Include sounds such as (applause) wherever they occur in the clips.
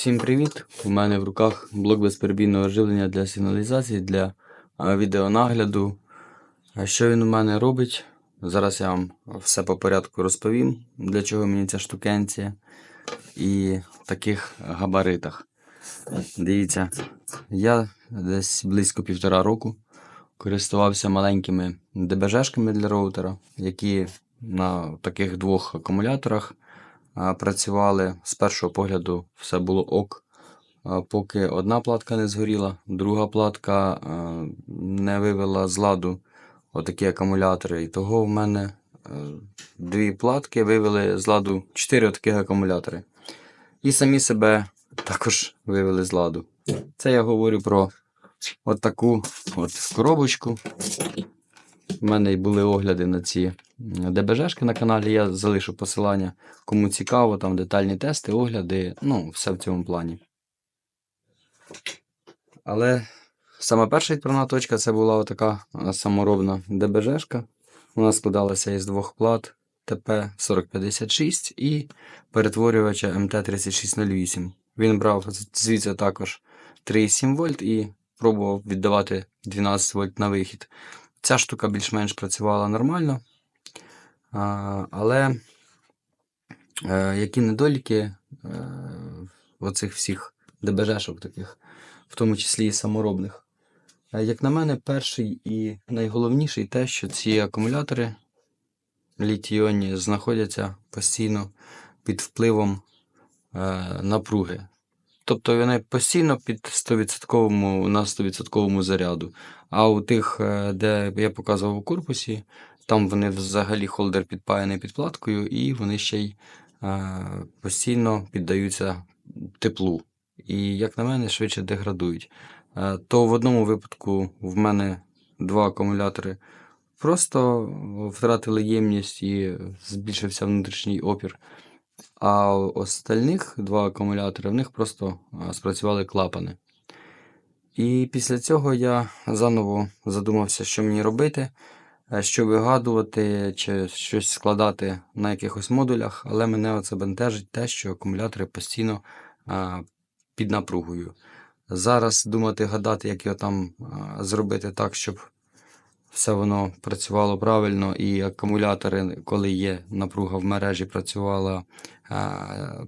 Всім привіт! У мене в руках блок безперебійного живлення для сигналізації для відеонагляду. Що він у мене робить? Зараз я вам все по порядку розповім, для чого мені ця штукенція і в таких габаритах. Дивіться, я десь близько півтора року користувався маленькими ДБЖшками для роутера, які на таких двох акумуляторах працювали. З першого погляду все було ок. Поки одна платка не згоріла, друга платка не вивела з ладу отакі акумулятори. І того в мене е, дві платки вивели з ладу чотири таких акумулятори. І самі себе також вивели з ладу. Це я говорю про от таку от коробочку. У мене й були огляди на ці ДБЖшки на каналі. Я залишу посилання. Кому цікаво, там детальні тести, огляди, ну, все в цьому плані. Але саме перша відправна точка це була отака саморобна ДБЖшка. Вона складалася із двох плат ТП-4056 і перетворювача МТ-3608. Він брав звідси також 3,7 вольт і пробував віддавати 12 вольт на вихід. Ця штука більш-менш працювала нормально. Але е, які недоліки е, оцих всіх ДБЖшок таких, в тому числі і саморобних. Е, Як на мене, перший і найголовніший те, що ці акумулятори літій-іонні знаходяться постійно під впливом напруги. Тобто вони постійно під 100% на 100% заряду. А у тих, е, де я показував у корпусі, там вони взагалі холдер підпаяний під платкою, і вони ще й е, постійно піддаються теплу. І, як на мене, швидше деградують. Е, То в одному випадку в мене два акумулятори просто втратили ємність і збільшився внутрішній опір. А остальних два акумулятори в них просто спрацювали клапани. І після цього я заново задумався, що мені робити, е, що вигадувати, чи щось складати на якихось модулях, але мене оце бентежить те, що акумулятори постійно під напругою. Зараз думати, гадати, як його там зробити так, щоб все воно працювало правильно, і акумулятори, коли є напруга в мережі, працювала е,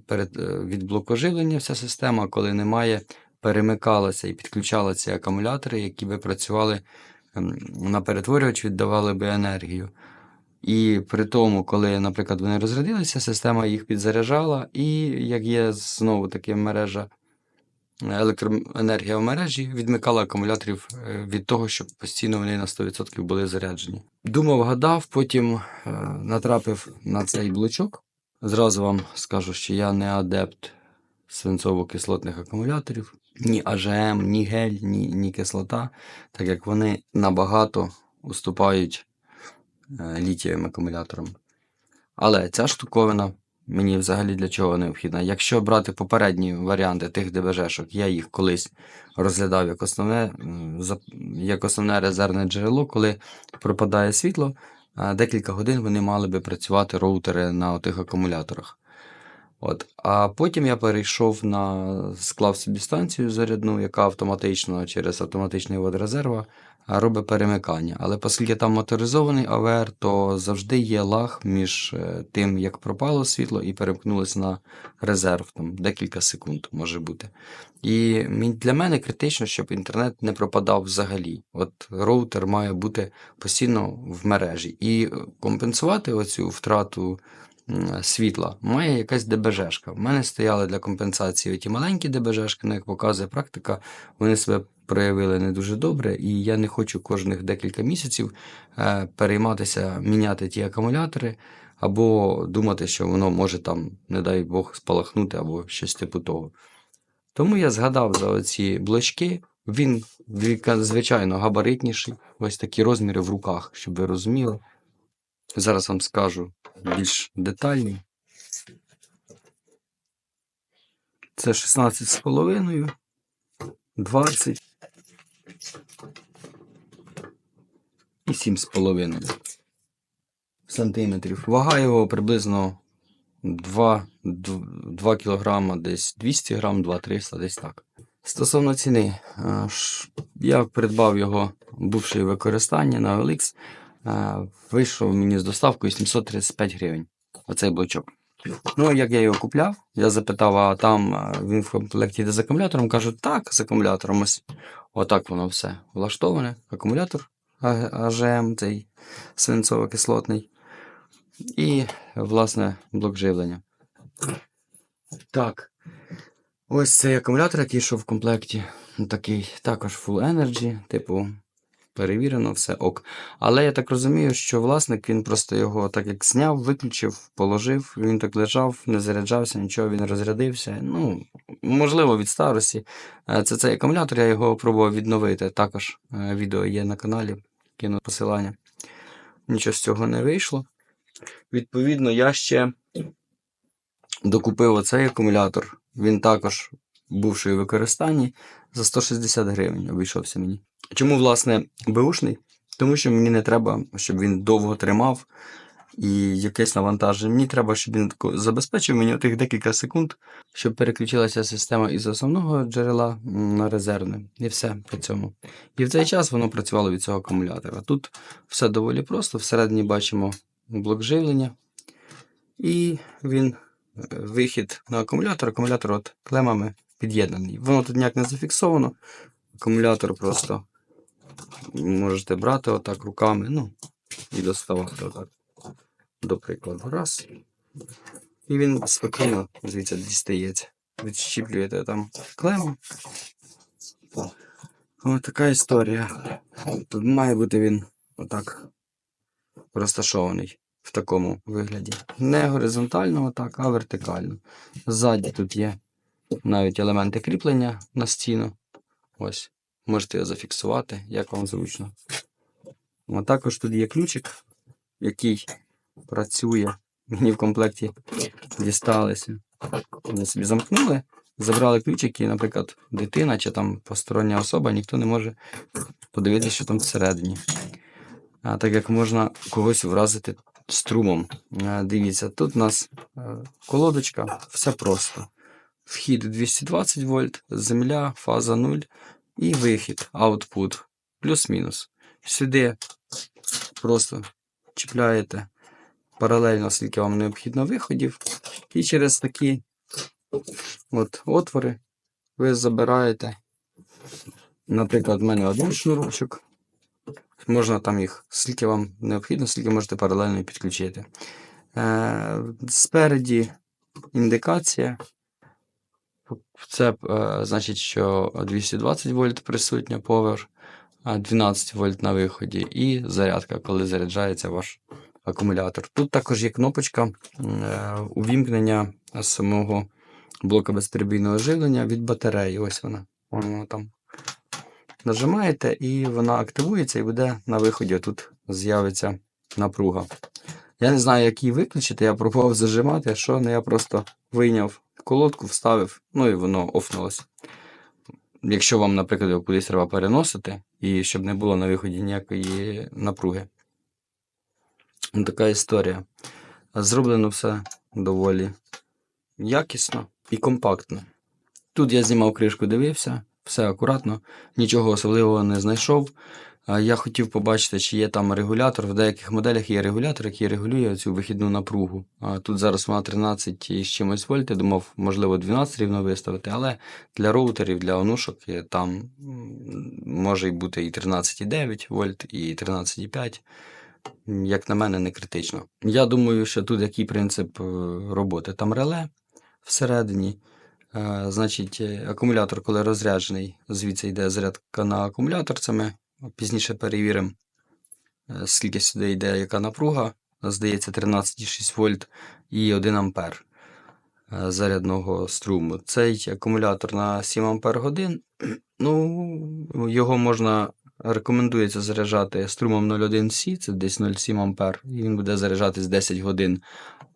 перед, е, від блокоживлення вся система, коли немає, перемикалася і підключала ці акумулятори, які би працювали ем, на перетворювач, віддавали би енергію. І при тому, коли, наприклад, вони розрядилися, система їх підзаряджала, і як є знову таки мережа електроенергія в мережі відмикала акумуляторів е, від того, щоб постійно вони на 100% були заряджені. Думав, гадав, потім е, натрапив на цей блочок. Зразу вам скажу, що я не адепт свинцово-кислотних акумуляторів, ні АЖМ, ні гель, ні, ні кислота, так як вони набагато уступають е, літієвим акумуляторам. Але ця штуковина мені взагалі для чого необхідна. Якщо брати попередні варіанти тих ДБЖшок, я їх колись розглядав як основне, як основне резервне джерело, коли пропадає світло, декілька годин вони мали би працювати роутери на тих акумуляторах. От. А потім я перейшов на склав собі станцію зарядну, яка автоматично через автоматичний ввод резерва а, робить перемикання. Але оскільки там моторизований АВР, то завжди є лаг між е, тим, як пропало світло, і перемкнулося на резерв. Там декілька секунд може бути. І для мене критично, щоб інтернет не пропадав взагалі. От роутер має бути постійно в мережі. І е, компенсувати оцю втрату світла має якась ДБЖшка. В мене стояли для компенсації ті маленькі ДБЖшки, ну, як показує практика, вони себе проявили не дуже добре, і я не хочу кожних декілька місяців е, перейматися, міняти ті акумулятори, або думати, що воно може там, не дай Бог, спалахнути, або щось типу того. Тому я згадав за оці блочки. Він, звичайно, габаритніший, ось такі розміри в руках, щоб ви розуміли. Зараз вам скажу більш детальні. Це 16,5, 20 і 7,5 сантиметрів. Вага його приблизно 2, 2 кг, десь 200 грам, 2-300, десь так. Стосовно ціни, е, я придбав його, бувши в використанні на е, вийшов мені з доставкою 735 гривень. Оцей блочок. Ну, як я його купляв, я запитав, а там він в комплекті йде з акумулятором. Кажуть, так, з акумулятором. Ось отак воно все влаштоване. Акумулятор АЖМ, цей свинцово-кислотний. І, власне, блок живлення. Так. Ось цей акумулятор, який йшов в комплекті. Такий також Full Energy, типу, перевірено, все ок. Але я так розумію, що власник він просто його так як зняв, виключив, положив, він так лежав, не заряджався, нічого, він розрядився. Ну, можливо, від старості. Е, Це цей акумулятор, я його пробував відновити. Також е, відео є на каналі, кину посилання. Нічого з цього не вийшло. Відповідно, я ще докупив оцей акумулятор. Він також бувший у використанні за 160 гривень обійшовся мені. Чому, власне, беушний? Тому що мені не треба, щоб він довго тримав і якесь навантаження. Мені треба, щоб він забезпечив мені тих декілька секунд, щоб переключилася система із основного джерела на резервне. І все по цьому. І в цей час воно працювало від цього акумулятора. Тут все доволі просто. Всередині бачимо блок живлення. І він е, вихід на акумулятор. Акумулятор от клемами під'єднаний. Воно тут ніяк не зафіксовано. Акумулятор просто можете брати отак руками, ну, і доставати отак. До прикладу. Раз. І він спокійно звідси дістається. Відщіплюєте там клему. Ось така історія. Тут має бути він отак розташований в такому вигляді. Не горизонтально, отак, а вертикально. Ззаді тут є навіть елементи кріплення на стіну. Ось. Можете його зафіксувати, як вам зручно. А також тут є ключик, який працює. Мені в комплекті дісталися. Вони собі замкнули, забрали ключик, і, наприклад, дитина чи там постороння особа, ніхто не може подивитися, що там всередині. А так як можна когось вразити струмом. Е, Дивіться, тут у нас е, колодочка, все просто. Вхід 220 вольт, земля, фаза 0 і вихід, output, плюс-мінус. Сюди просто чіпляєте паралельно, скільки вам необхідно виходів, і через такі от отвори ви забираєте. Наприклад, в мене один шнурочок. Можна там їх, скільки вам необхідно, скільки можете паралельно підключити. Е, спереді індикація. Це е, значить, що 220 вольт присутня повер, 12 вольт на виході, і зарядка, коли заряджається ваш акумулятор. Тут також є кнопочка е, увімкнення самого блока безперебійного живлення від батареї. Ось вона. Вона там. Нажимаєте, і вона активується, і буде на виході. Тут з'явиться напруга. Я не знаю, як її виключити. Я пробував зажимати, що не я просто вийняв колодку, вставив, ну і воно офнулося. Якщо вам, наприклад, його кудись треба переносити, і щоб не було на виході ніякої напруги. Така історія. Зроблено все доволі якісно і компактно. Тут я знімав кришку, дивився, все акуратно, нічого особливого не знайшов. Я хотів побачити, чи є там регулятор. В деяких моделях є регулятор, який регулює цю вихідну напругу. Тут зараз вона 13 і з чимось вольт. Я думав, можливо, 12 рівно виставити, але для роутерів, для онушок там може бути і 13,9 вольт, і 13,5. Як на мене, не критично. Я думаю, що тут який принцип е, роботи? Там реле всередині. Е, Значить, е, акумулятор, коли розряджений, звідси йде зарядка на акумулятор. Це ми пізніше перевіримо, е, скільки сюди йде, яка напруга. Здається, 13,6 вольт і 1 ампер е, зарядного струму. Цей акумулятор на 7 ампер годин. (clears throat) Ну, його можна рекомендується заряджати струмом 0,1 С, це десь 0,7 ампер, і він буде заряджатись 10 годин.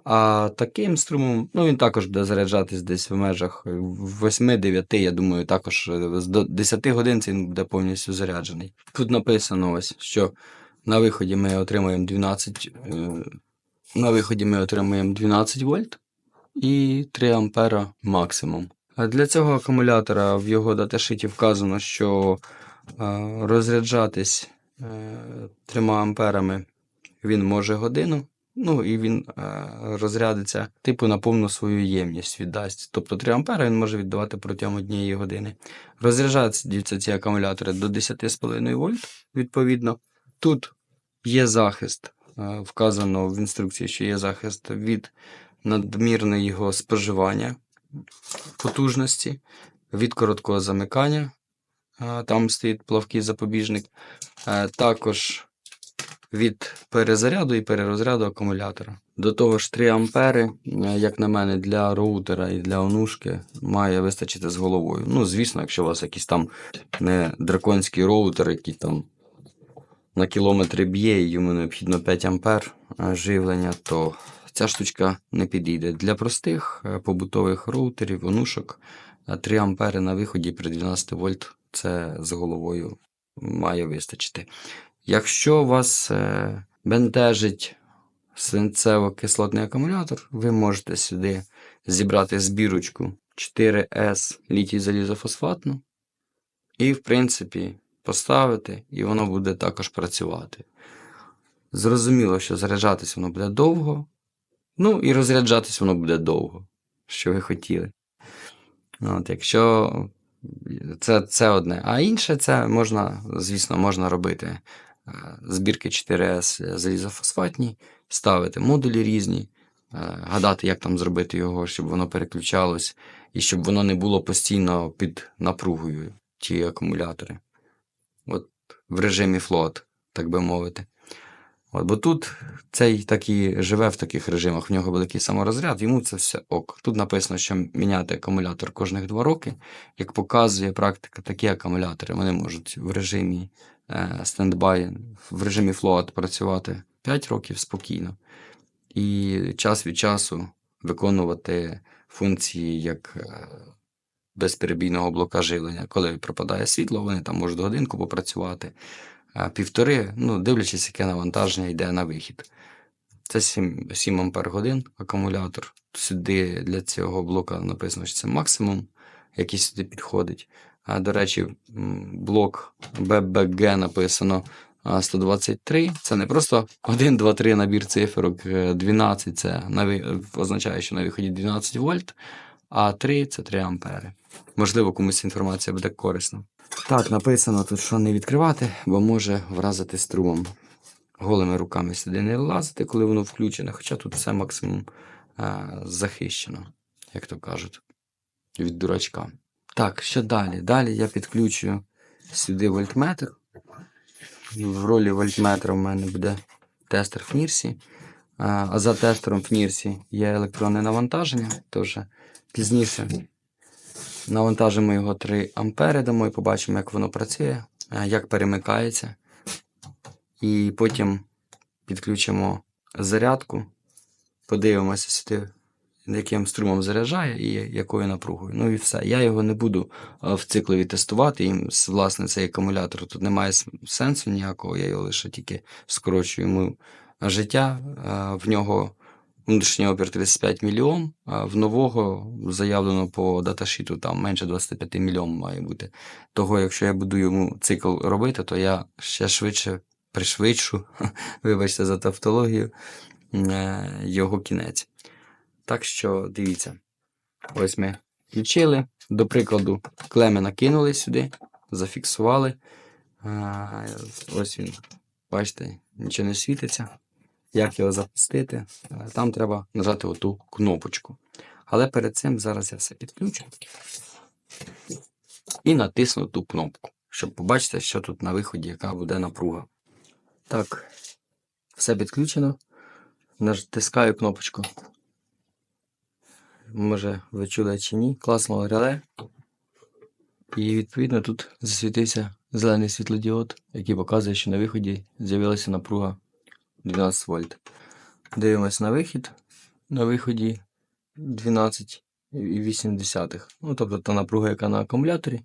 А таким струмом, ну він також буде заряджатись десь в межах 8-9, я думаю, також е, до 10 годин він буде повністю заряджений. Тут написано ось, що на виході ми отримуємо 12, е, на виході ми отримуємо 12 вольт і 3 ампера максимум. Для цього акумулятора в його даташиті вказано, що е, розряджатись е, 3 амперами він може годину. Ну і він е, розрядиться типу на повну свою ємність віддасть. Тобто 3 ампера він може віддавати протягом однієї години. Розряджаються ці акумулятори до 10,5 вольт, відповідно. Тут є захист, е, вказано в інструкції, що є захист від надмірного його споживання потужності, від короткого замикання. е, Там стоїть плавкий запобіжник. Також від перезаряду і перерозряду акумулятора. До того ж, 3 ампери, е, як на мене, для роутера і для онушки має вистачити з головою. Ну, звісно, якщо у вас якийсь там не драконський роутер, який там на кілометри б'є, і йому необхідно 5 ампер е, живлення, то ця штучка не підійде. Для простих е, побутових роутерів, онушок, е, 3 ампери на виході при 12 вольт це з головою має вистачити. Якщо вас е, бентежить свинцево-кислотний акумулятор, ви можете сюди зібрати збірочку 4С літій залізофосфатну і, в принципі, поставити, і воно буде також працювати. Зрозуміло, що заряджатись воно буде довго, ну і розряджатись воно буде довго, що ви хотіли. От, якщо це, це одне. А інше це можна, звісно, можна робити збірки 4С залізофосфатні, ставити модулі різні, гадати, як там зробити його, щоб воно переключалось, і щоб воно не було постійно під напругою, ті акумулятори. От в режимі флот, так би мовити. От, бо тут цей так живе в таких режимах, в нього великий саморозряд, йому це все ок. Тут написано, що міняти акумулятор кожних 2 роки. Як показує практика, такі акумулятори вони можуть в режимі стендбай, в режимі флоат працювати 5 років спокійно. І час від часу виконувати функції як е, безперебійного блока живлення. Коли пропадає світло, вони там можуть годинку попрацювати, півтори, ну, дивлячись, яке навантаження йде на вихід. Це 7, 7 ампер годин акумулятор. Сюди для цього блока написано, що це максимум, який сюди підходить. А, до речі, блок BBG написано 123. Це не просто 1, 2, 3 набір цифрок, е, 12 це на, означає, що на виході 12 вольт, а 3 це 3 ампери. Можливо, комусь інформація буде корисна. Так, написано тут, що не відкривати, бо може вразити струмом. Голими руками сюди не лазити, коли воно включене, хоча тут все максимум а, захищено, як то кажуть, від дурачка. Так, що далі? Далі я підключую сюди вольтметр. В ролі вольтметра в мене буде тестер Фнірсі. А а за тестером Фнірсі є електронне навантаження. Тож пізніше навантажимо його 3 ампери, дамо і побачимо, як воно працює, як перемикається. І потім підключимо зарядку, подивимося сюди, яким струмом заряджає і якою напругою. Ну і все. Я його не буду в циклові тестувати. І, власне, цей акумулятор тут немає сенсу ніякого, я його лише тільки скорочую йому життя. В нього внутрішній опір 35 мільйон, а в нового заявлено по даташіту там менше 25 мільйон має бути. Того, якщо я буду йому цикл робити, то я ще швидше пришвидшу, (laughs) вибачте за тавтологію, е, його кінець. Так що дивіться. Ось ми включили. До прикладу, клеми накинули сюди, зафіксували. А, Ось він, бачите, нічого не світиться. Як його запустити? Там треба нажати оту кнопочку. Але перед цим зараз я все підключу і натисну ту кнопку, щоб побачити, що тут на виході, яка буде напруга. Так, все підключено. Натискаю кнопочку. Може, ви чули чи ні. Класного реле. І відповідно тут засвітився зелений світлодіод, який показує, що на виході з'явилася напруга 12 вольт. Дивимось на вихід. На виході 12,8. Ну, тобто та напруга, яка на акумуляторі,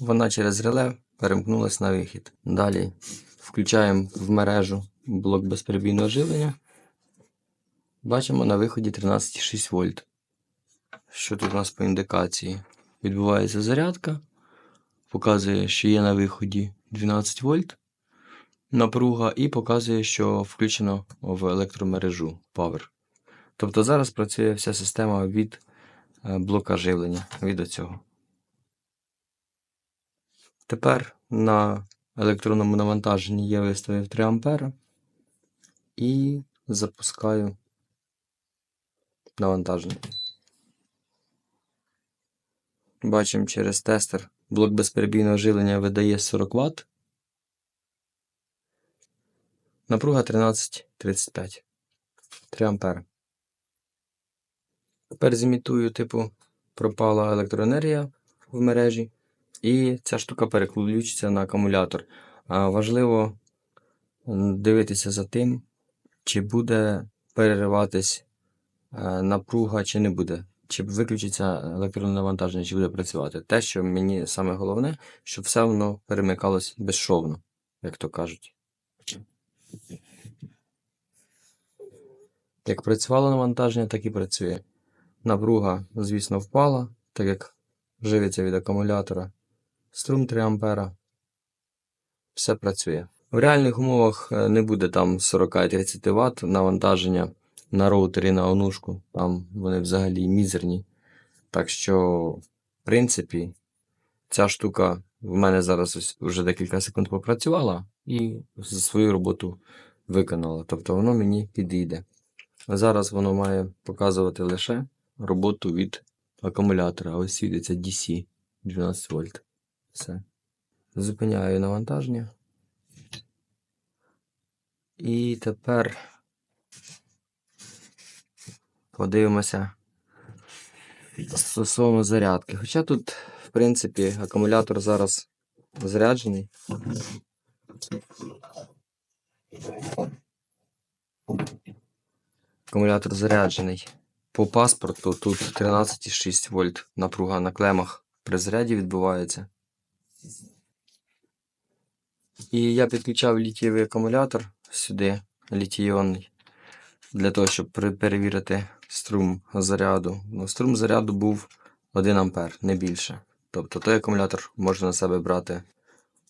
вона через реле перемкнулася на вихід. Далі включаємо в мережу блок безперебійного живлення. Бачимо на виході 13,6 вольт. Що тут у нас по індикації? Відбувається зарядка, показує, що є на виході 12 вольт напруга, і показує, що включено в електромережу Power. Тобто зараз працює вся система від е, блока живлення від оцього. Тепер на електронному навантаженні я виставив 3 ампера і запускаю навантаження. Бачимо через тестер блок безперебійного живлення видає 40 Вт. Напруга 13,35. 3 ампери. Тепер зімітую, типу, пропала електроенергія в мережі, і ця штука переключиться на акумулятор. А важливо дивитися за тим, чи буде перериватись е, напруга, чи не буде. Чи виключиться електронне навантаження, чи буде працювати. Те, що мені саме головне, щоб все воно перемикалось безшовно, як то кажуть. Як працювало навантаження, так і працює. Напруга, звісно, впала, так як живиться від акумулятора. Струм 3 ампера. Все працює. В реальних умовах е, не буде там 40-30 Вт навантаження на роутері на онушку. Там вони взагалі мізерні. Так що, в принципі, ця штука в мене зараз вже декілька секунд попрацювала і свою роботу виконала. Тобто воно мені підійде. Зараз воно має показувати лише роботу від акумулятора. Ось світиться DC 12 вольт. Все. Зупиняю навантаження. І тепер подивимося стосовно зарядки. Хоча тут, в принципі, акумулятор зараз заряджений. Акумулятор заряджений. По паспорту тут 13,6 вольт напруга на клемах при заряді відбувається. І я підключав літієвий акумулятор сюди, літійонний, для того, щоб перевірити струм заряду. Ну, струм заряду був 1 ампер, не більше. Тобто той акумулятор може на себе брати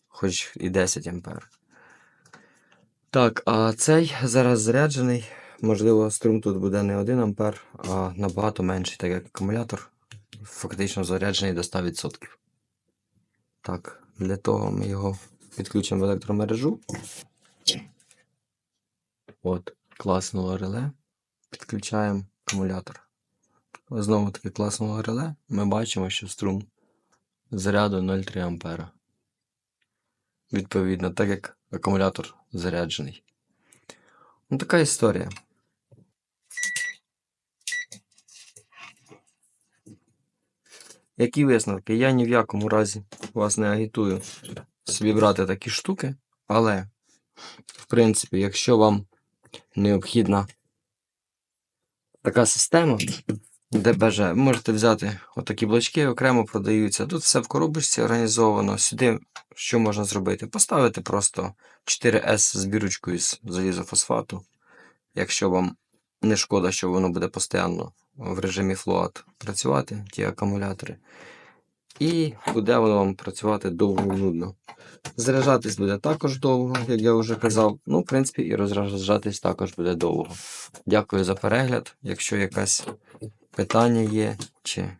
хоч і 10 ампер. Так, а цей зараз заряджений. Можливо, струм тут буде не 1 ампер, а набагато менший, так як акумулятор фактично заряджений до 100%. Так, для того ми його підключимо в електромережу. От, класного реле. Підключаємо акумулятор. Знову таки класного реле. Ми бачимо, що струм заряду 0,3 ампера. Відповідно, так як акумулятор заряджений. Ну, така історія. Які висновки? Я ні в якому разі вас не агітую собі брати такі штуки, але, в принципі, якщо вам необхідна така система ДБЖ, ви можете взяти отакі блочки, окремо продаються. Тут все в коробочці організовано. Сюди що можна зробити? Поставити просто 4С збірочкою з залізофосфату, якщо вам не шкода, що воно буде постійно в режимі флоат працювати, ті акумулятори. І буде воно вам працювати довго і нудно. Заряджатись буде також довго, як я вже казав. Ну, в принципі, і розряджатись також буде довго. Дякую за перегляд. Якщо якесь питання є чи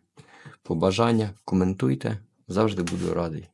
побажання, коментуйте. Завжди буду радий.